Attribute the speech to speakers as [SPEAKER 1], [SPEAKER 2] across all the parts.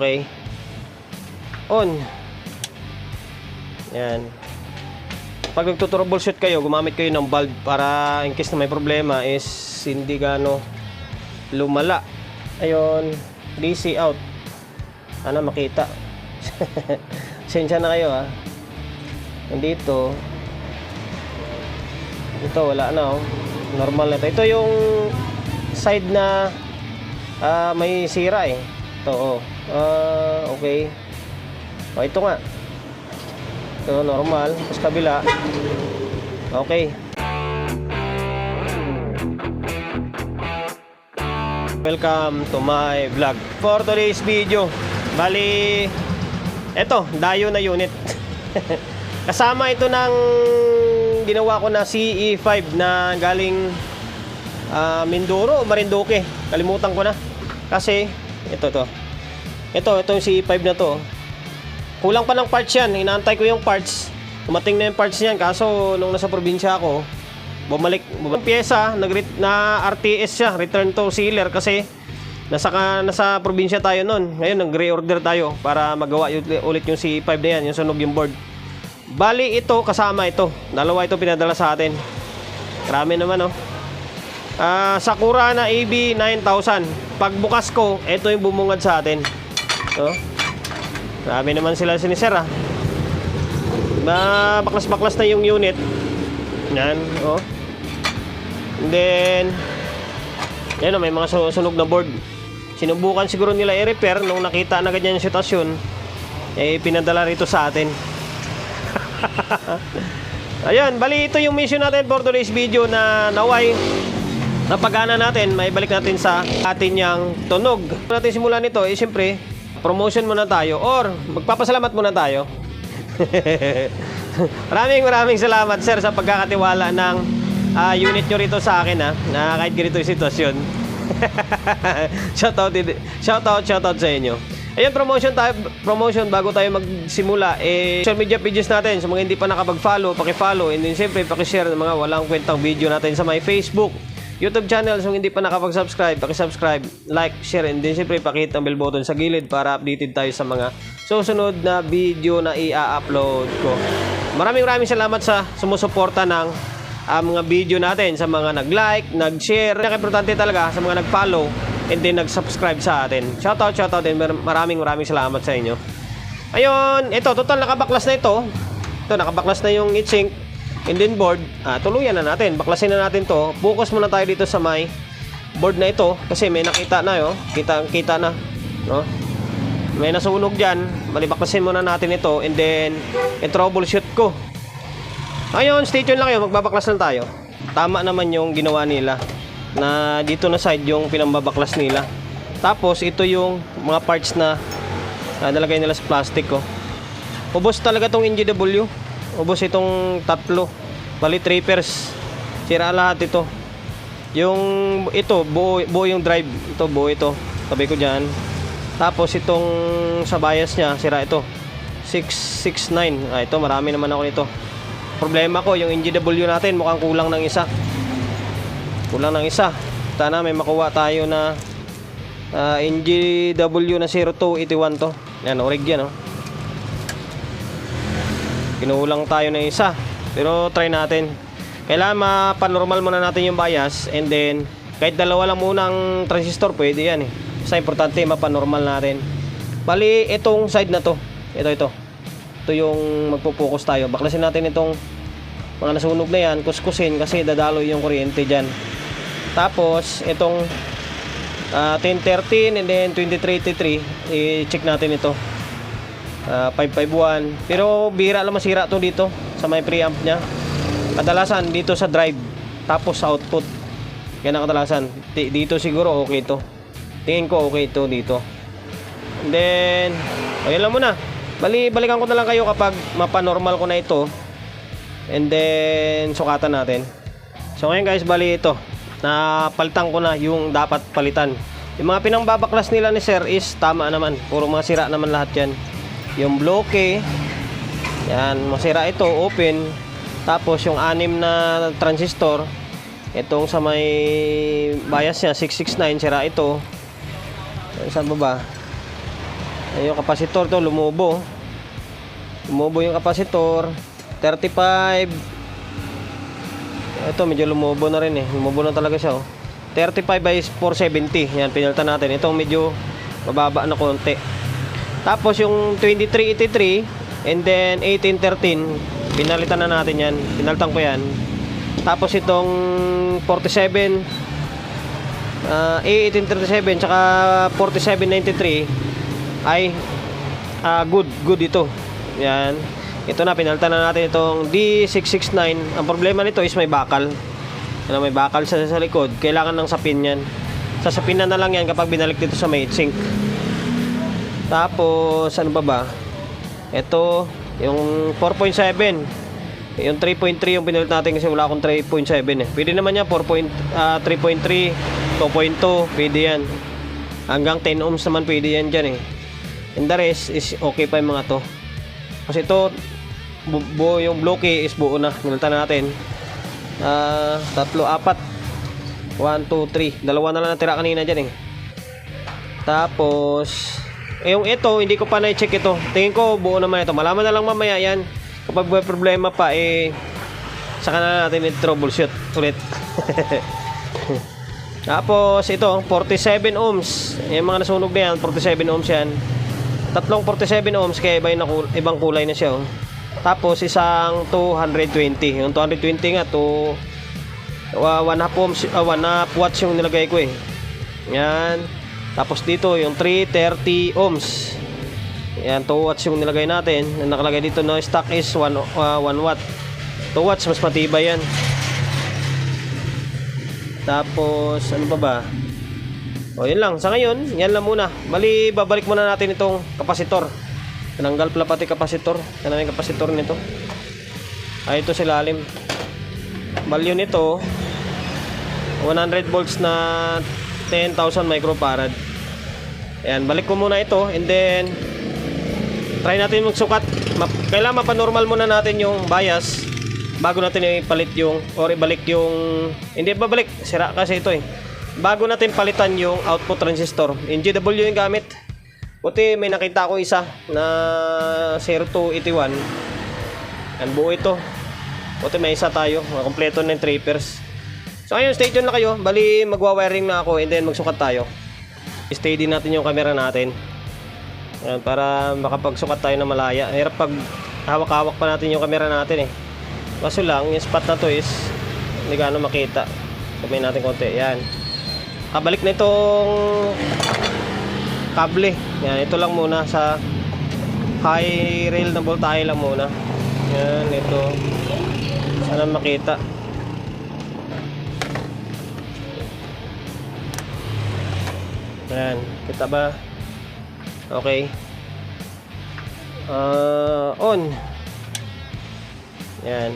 [SPEAKER 1] Okay. On. Yan. Pag nagtutroubleshoot kayo, gumamit kayo ng bulb para in case na may problema is hindi gano lumala. Ayun, DC out. Sana makita. Sensya na kayo ha. Nandito. Ito, wala na oh. Normal na ito. Ito yung side na ah, may sira eh. Ito oh. Ah, okay. Oh, ito nga. Ito, normal. Tapos kabila. Okay. Welcome to my vlog. For today's video, bali, eto, dayo na unit. Kasama ito ng ginawa ko na CE5 na galing ah, Mindoro o Marinduque. Kalimutan ko na. Kasi, ito to. Ito, ito yung CE5 na to. Kulang pa ng parts yan. Inaantay ko yung parts. Tumating na yung parts niyan. Kaso, nung nasa probinsya ako, bumalik. bumalik. Pyesa, nag na RTS siya. Return to sealer kasi nasa, nasa probinsya tayo noon. Ngayon, nag-reorder tayo para magawa ulit yung CE5 na yan. Yung sunog yung board. Bali, ito, kasama ito. Dalawa ito pinadala sa atin. Marami naman, oh. Ah, Sakura na AB 9000. Pagbukas ko, ito yung bumungad sa atin. Oh. Marami naman sila sinisir ah. Na baklas-baklas na yung unit. Yan, oh. And then yan oh, may mga su- sunog na board. Sinubukan siguro nila i-repair nung nakita na ganyan yung sitwasyon. Eh pinadala rito sa atin. Ayun, bali ito yung mission natin for today's video na naway napagana natin, may balik natin sa atin yung tunog. Natin simulan nito, eh siyempre, promotion muna tayo or magpapasalamat muna tayo. maraming maraming salamat sir sa pagkakatiwala ng ah, unit nyo rito sa akin ha, na kahit ganito yung sitwasyon. shoutout, shoutout, shoutout sa inyo. Ayun, promotion tayo, promotion bago tayo magsimula. Eh, social media pages natin, sa mga hindi pa nakapag-follow, paki-follow, and then siyempre, paki-share ng mga walang kwentang video natin sa my Facebook, YouTube channel, so hindi pa nakapag-subscribe, paki-subscribe, like, share, and then siyempre, pakita ang bell button sa gilid para updated tayo sa mga susunod na video na i-upload ko. Maraming maraming salamat sa sumusuporta ng ang mga video natin sa mga nag-like, nag-share. Importante talaga sa mga nag-follow and then nag-subscribe sa atin. Shoutout, shoutout and mar- maraming maraming salamat sa inyo. Ayun, ito, total nakabaklas na ito. Ito, nakabaklas na yung heatsink and then board. Ah, tuluyan na natin. Baklasin na natin to. Focus muna tayo dito sa may board na ito kasi may nakita na yo. Kita, kita na. No? May nasunog dyan. Balibaklasin muna natin ito and then i-troubleshoot ko. Ayun, stay tuned lang kayo. Magbabaklas lang tayo. Tama naman yung ginawa nila. Na dito na side yung pinambabaklas nila. Tapos, ito yung mga parts na uh, nalagay nila sa plastic ko. Ubos talaga tong NGW. Ubos itong tatlo. Bali, 3 pairs. Sira lahat ito. Yung ito, buo, buo yung drive. Ito, buo ito. Tabi ko dyan. Tapos, itong sa bias niya, sira ito. 669. Ah, ito, marami naman ako nito. Problema ko, yung NGW natin mukhang kulang ng isa. Kulang ng isa. Sana may makuha tayo na ah, NGW na 0281 to. Yan, orig yan, oh. Kinulang tayo ng isa. Pero try natin. Kailangan mapanormal muna natin yung bias and then kahit dalawa lang munang transistor pwede yan eh. Basta importante mapanormal natin. Bali itong side na to. Ito ito. Ito yung magpo-focus tayo. Baklasin natin itong mga nasunog na yan, kuskusin kasi dadaloy yung kuryente dyan. Tapos itong ah, 1013 and then 2383 i-check natin ito. Ah, 551. Pero bihira lang masira to dito sa may preamp niya. Kadalasan dito sa drive tapos sa output. Yan ang kadalasan. Di- Dito siguro okay to. Tingin ko okay to dito. And then, ayun lang muna. Bali, balikan ko na lang kayo kapag mapanormal ko na ito. And then, sukatan natin. So ngayon guys, bali ito. Napalitan ko na yung dapat palitan. Yung mga pinangbabaklas nila ni Sir is tama naman. Puro mga sira naman lahat yan. Yung bloke, yan, masira ito, open. Tapos yung anim na transistor, itong sa may bias niya, 669, sira ito. Saan ba ba? Yung kapasitor to, lumubo. Lumubo yung kapasitor. 35. Ito, medyo lumubo na rin eh. Lumubo na talaga siya oh. 35 by 470. Yan, pinalitan natin. Ito medyo mababa na konti. Tapos yung 2383 and then 1813, pinalitan na natin yan. Pinalitan ko yan. Tapos itong 47 uh, A1837 tsaka 4793 ay ah, good, good ito. Yan. Ito na, pinalitan na natin itong D669. Ang problema nito is may bakal. Ano, may bakal sa, sa likod. Kailangan ng sapin yan. Sasapinan na lang yan kapag binalik dito sa main sink. Tapos, ano ba ba? Ito, yung 4.7. Yung 3.3 yung pinalit natin kasi wala akong 3.7 eh. Pwede naman yan, 4. ah, 3.3, 2.2, pwede yan. Hanggang 10 ohms naman pwede yan dyan eh. And the rest is okay pa yung mga to. Kasi ito, bu- buo yung bloke is buo na. Nilita natin. Ah, tatlo, apat. 1, 2, 3. Dalawa na lang natira kanina dyan eh. Tapos, yung ito, hindi ko pa na-check ito. Tingin ko, buo naman ito. Malaman na lang mamaya yan. Kapag may problema pa, eh, saka na natin i-troubleshoot ulit. Tapos, ito, 47 ohms. Yung mga nasunog na yan, 47 ohms yan. Tatlong 47 ohms, kaya iba yung ibang kulay na siya. Oh. Tapos, isang 220. Yung 220 nga, to uh, 1 half ohms, uh, 1 half watts yung nilagay ko eh. Yan. Tapos dito, yung 330 ohms. Yan, 2 watts yung nilagay natin. Ang nakalagay dito na stock is 1, uh, 1 watt. 2 watts, mas matibay yan. Tapos, ano pa ba? O, yun lang. Sa ngayon, yan lang muna. Mali, babalik muna natin itong kapasitor. Tinanggal pala pati kapasitor. Na yung kapasitor nito. Ay, ito sa lalim. Value nito, 100 volts na 10,000 microfarad. Ayan, balik ko muna ito and then try natin magsukat. Ma- Kailangan mapanormal muna natin yung bias bago natin ipalit yung or ibalik yung hindi babalik, sira kasi ito eh. Bago natin palitan yung output transistor. Yung GW yung gamit. Buti may nakita ko isa na 0281. Yan buo ito. Buti may isa tayo. Kompleto na yung trippers. So ayun, stay tuned na kayo. Bali, magwa-wiring na ako and then magsukat tayo. Din natin yung camera natin. Ayan, para makapagsukat tayo na malaya. Hirap pag hawak-hawak pa natin yung camera natin eh. Kaso lang, yung spot na to is hindi gaano makita. Sabihin natin konti. Yan. Kabalik na itong kable. Yan, ito lang muna sa high rail na voltahe lang muna. Yan, ito. Sana makita. Yan, kita ba? Okay. Ah, on. Yan.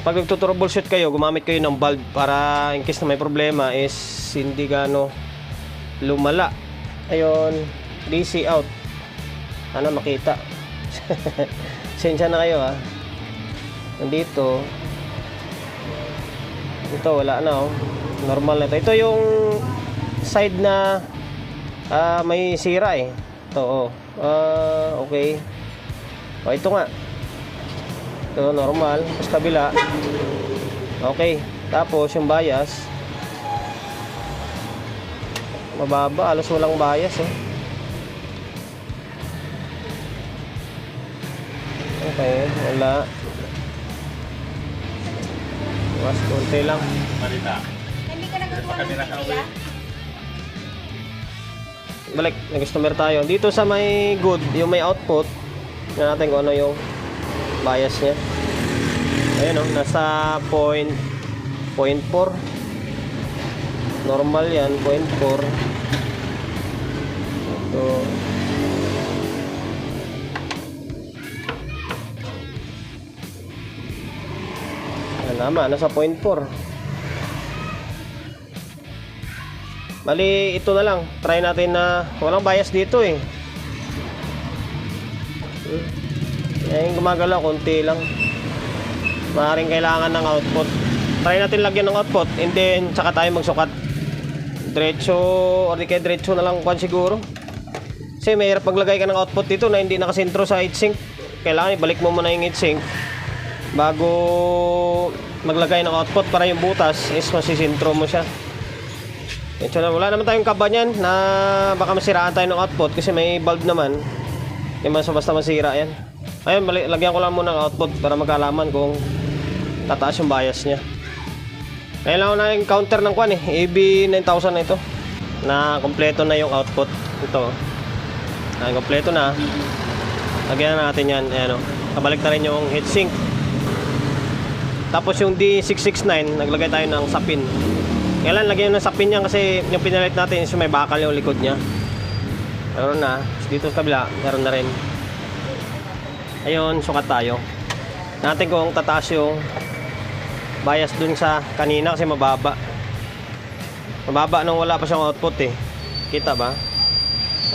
[SPEAKER 1] Pag nagtutroubleshoot kayo, gumamit kayo ng bulb para in case na may problema is hindi gano lumala. Ayun, DC out. Ano makita. Sensya na kayo ha. Nandito. Ito wala na oh. Normal na ito. Ito yung side na ah, may sira eh. Ito oh. Ah, okay. O ito nga. Ito normal. Tapos kabila. Okay. Tapos yung bias. Mababa. Alos walang bias eh. Okay. Wala. Mas konti lang.
[SPEAKER 2] Marita.
[SPEAKER 3] Hindi ka nagagawa ng video?
[SPEAKER 1] balik na customer tayo. Dito sa may good yung may output na natin kung ano yung bias niya. Ayun o oh, nasa point point 4 normal yan point 4 ito. Tama, ah, nasa 0.4 Bali, ito na lang. Try natin na walang bias dito eh. Hmm. Yan yung gumagalaw, konti lang. Maaaring kailangan ng output. Try natin lagyan ng output and then tsaka tayo magsukat. Diretso, or di kaya diretso na lang kwan siguro. Kasi mahirap maglagay ka ng output dito na hindi nakasentro sa heatsink. Kailangan ibalik mo muna yung heatsink bago maglagay ng output para yung butas is masisintro mo siya. Ito na, wala naman tayong kaba niyan na baka masiraan tayo ng output kasi may bulb naman. Hindi man basta masira yan. Ayun, lagyan ko lang muna ng output para magkalaman kung tataas yung bias niya. Kailangan na yung counter ng kwan eh. AB9000 na ito. Na kompleto na yung output. Ito. Na kompleto na. Lagyan na natin yan. Ayan o. Kabalik na rin yung heatsink. Tapos yung D669, naglagay tayo ng sapin. Kailan lagyan ng sapin yan kasi yung pinalit natin is may bakal yung likod niya. Meron na. Dito sa kabila, meron na rin. Ayun, sukat tayo. Natin kung tataas yung bias dun sa kanina kasi mababa. Mababa nung wala pa siyang output eh. Kita ba?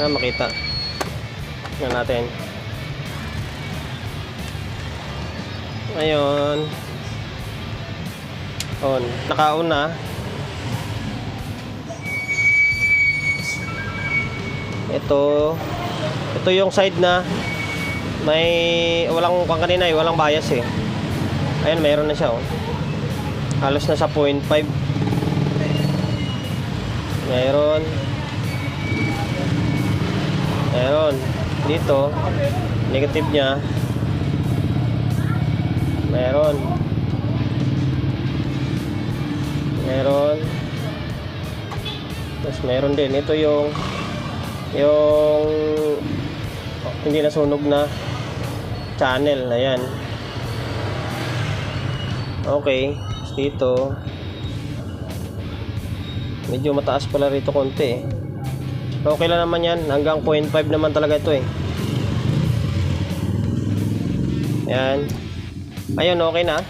[SPEAKER 1] Ano makita? Tingnan natin. Ayun. On. Naka-on Ito. Ito yung side na may walang kung kanina eh, walang bias eh. Ayun, mayroon na siya oh. Halos na sa 0.5. Mayroon. Mayroon. Dito, negative niya. Mayroon. Meron. Tapos meron din. Ito yung yung hindi nasunog na channel. Ayan. Okay. Dito medyo mataas pala rito konti eh. Okay lang naman yan. Hanggang 0.5 naman talaga ito eh. Ayan. Ayun, okay na.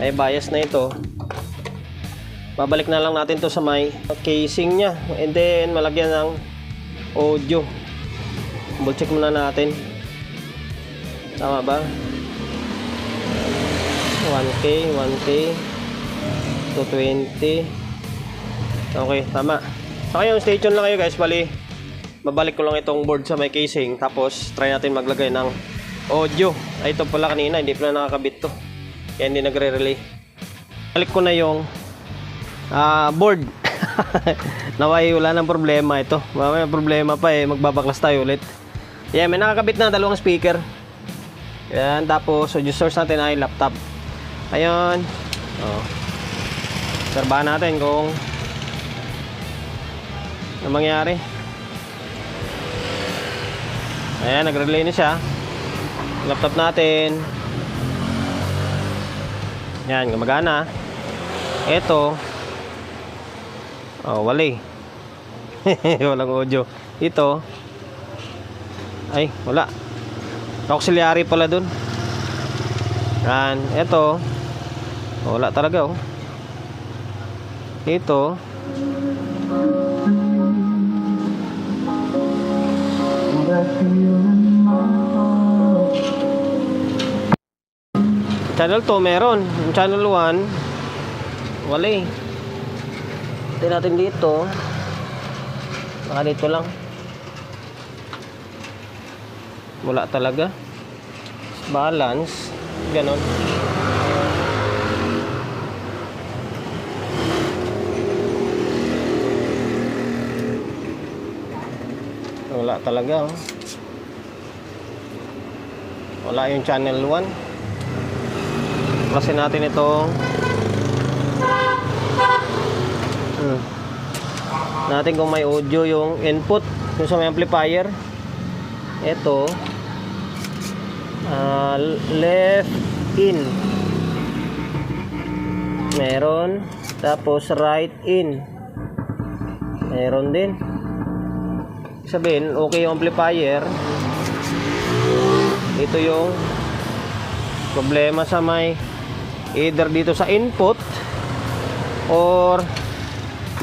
[SPEAKER 1] Ay, bias na ito. Babalik na lang natin to sa may casing niya. And then, malagyan ng audio. Double check muna natin. Tama ba? 1K, 1K, 220. Okay, tama. So, ngayon, stay tuned lang kayo guys. Bali, babalik ko lang itong board sa may casing. Tapos, try natin maglagay ng audio. Ay, ito pala kanina. Hindi pala nakakabit to. Kaya hindi nagre-relay. Balik ko na yung ah board. Naway, wala nang problema ito. Mamaya problema pa eh. Magbabaklas tayo ulit. Yeah, may nakakabit na dalawang speaker. Yan, tapos audio source natin ay laptop. Ayun. Oh. Serbahan natin kung ano mangyari. Ayan, nag-relay na siya. Laptop natin. Yan, gumagana. Ito. Oh, wali. Walang audio. Ito. Ay, wala. Auxiliary pala dun. Yan, ito. Oh, wala talaga oh. Ito. Channel 2 meron. Channel 1 wala eh. Tingnan natin dito. Baka dito lang. Wala talaga. Balance. Ganon. Wala talaga. Oh. Wala yung channel 1. Kasi natin itong natin kung may audio yung input yung sa amplifier. Ito. Ah, left in. Meron. Tapos right in. Meron din. Sabihin okay yung amplifier. Ito yung problema sa may either dito sa input or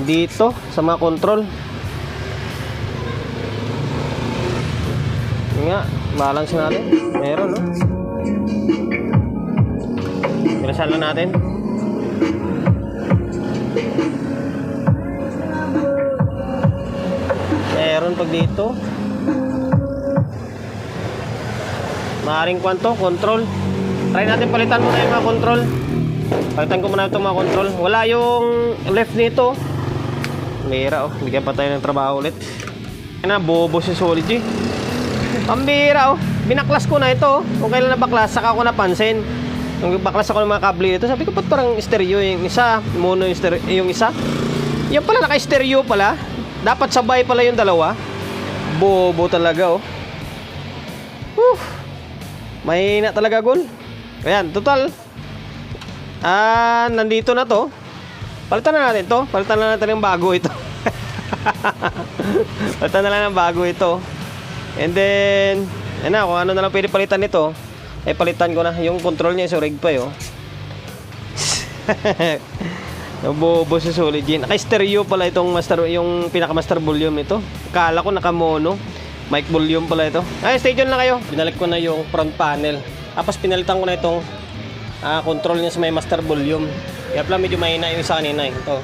[SPEAKER 1] dito sa mga control. Yun nga balance natin. Meron no? Pinasal na natin. Meron pag dito. Maaring kwanto control. Try natin palitan muna yung mga control. Palitan ko muna itong mga control. Wala yung left nito. Mira oh, bigyan pa tayo ng trabaho ulit. Na, bobo si Solid G. Pambira oh. Binaklas ko na ito. oh. Kung kailan nabaklas, saka ko napansin. Nung baklas ako ng mga kable ito, sabi ko, ba't parang stereo yung isa? Mono yung, stereo, yung isa? Yan pala, naka-stereo pala. Dapat sabay pala yung dalawa. Bobo talaga oh. Whew. Mahina talaga, Gol. Ayan, total. Ah, nandito na to. Palitan na natin to. Palitan na natin ng bago ito. Palitan na lang ng bago ito. And then, ayun na, kung ano na lang pwede palitan nito, eh palitan ko na. Yung control niya, so rig pa yun. Nabobo sa solid yun. Naka-stereo pala itong master, yung pinaka-master volume ito. Kala ko naka-mono. Mic volume pala ito. Ay, stay tuned lang kayo. Binalik ko na yung front panel. Tapos pinalitan ko na itong ah, control niya sa may master volume. Kaya pala medyo mahina yung isa kanina. Ito.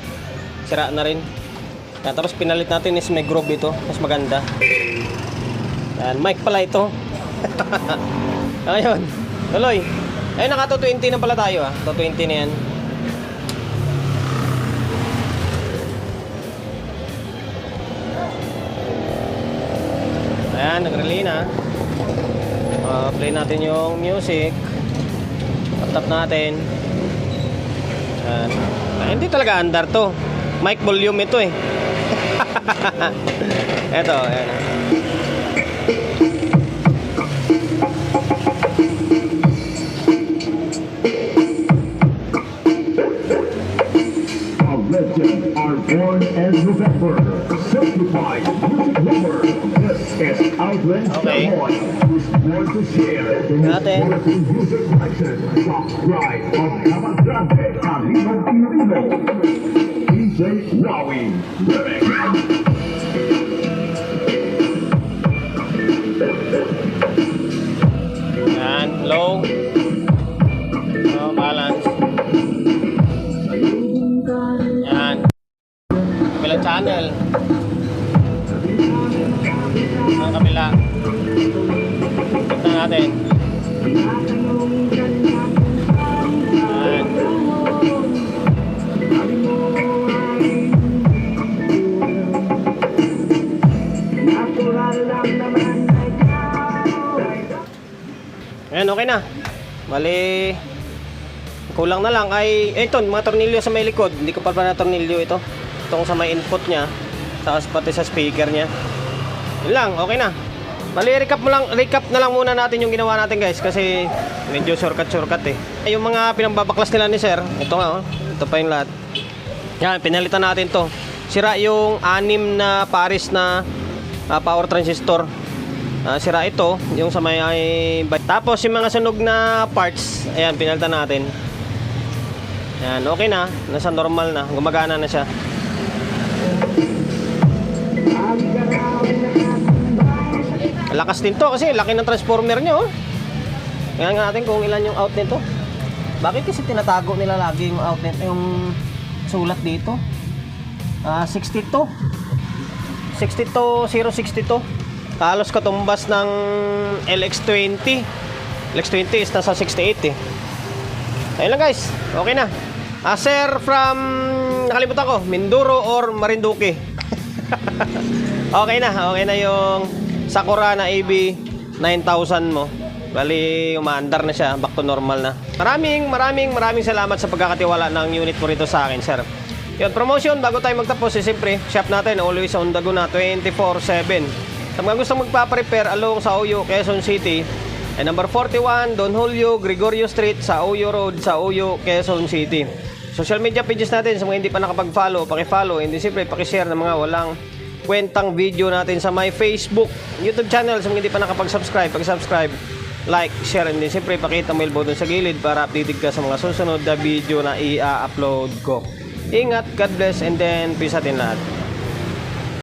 [SPEAKER 1] Sira na rin. Yan, tapos pinalit natin is may groove ito. Mas maganda. Yan, mic pala ito. Ayun. Tuloy. Ayun, naka 220 na pala tayo ah. 220 na yan. Ayan, nag-relay na. Uh, play natin yung music. Tap natin. Ayan. Ah, hindi talaga andar to. Mic volume ito eh. Eto, ayan.
[SPEAKER 2] A legend are born as November. Certified music lover. This is Outland
[SPEAKER 1] Okay.
[SPEAKER 2] Who's born to share the
[SPEAKER 1] Natin.
[SPEAKER 2] quality music collection. Top right of Camargrande, Camino Pirino. DJ Wowie.
[SPEAKER 1] Bali, kulang na lang ay, eh, ito, mga tornilyo sa may likod. Hindi ko pa pa na tornilyo ito. Itong sa may input niya, saka pati sa speaker niya. Yun lang, okay na. Bali, recap mo lang, recap na lang muna natin yung ginawa natin guys kasi medyo shortcut shortcut eh. Yung mga pinambabaklas nila ni sir, ito nga oh, ito pa yung lahat. Yan, pinalitan natin to. Sira yung anim na pares na ah, power transistor. Ah, sira ito, yung sa may ay, Tapos yung mga sunog na parts, ayan, pinalitan natin. Ayan, okay na. Nasa normal na. Gumagana na siya. Lakas din to kasi laki ng transformer niya oh. Tingnan nga natin kung ilan yung out nito. Bakit kasi tinatago nila lagi yung outlet yung sulat dito? Ah, 62. 62 062. Halos katumbas ng LX20. LX20 is nasa 68 eh. Ayun lang guys. Okay na. Ah, sir from nakalimutan ko, Mindoro or Marinduque. okay na, okay na yung Sakura na AB 9000 mo. Bali, umaandar na siya, back to normal na. Maraming, maraming, maraming salamat sa pagkakatiwala ng unit mo rito sa akin, sir. Yun, promotion, bago tayo magtapos, eh, siyempre, shop natin, always on the go na, 24-7. Sa mga gustong magpa-prepare along sa Oyo, Quezon City, ay number 41, Don Julio, Gregorio Street, sa Oyo Road, sa Oyo, Quezon City. Social media pages natin, sa mga hindi pa nakapag-follow, paki-follow, hindi siyempre, paki-share ng mga walang kwentang video natin sa my Facebook, YouTube channel, sa mga hindi pa nakapag-subscribe, pag-subscribe, like, share, and then siyempre pakita mo yung button sa gilid para updated ka sa mga susunod na video na i-upload ko. Ingat, God bless, and then peace atin lahat.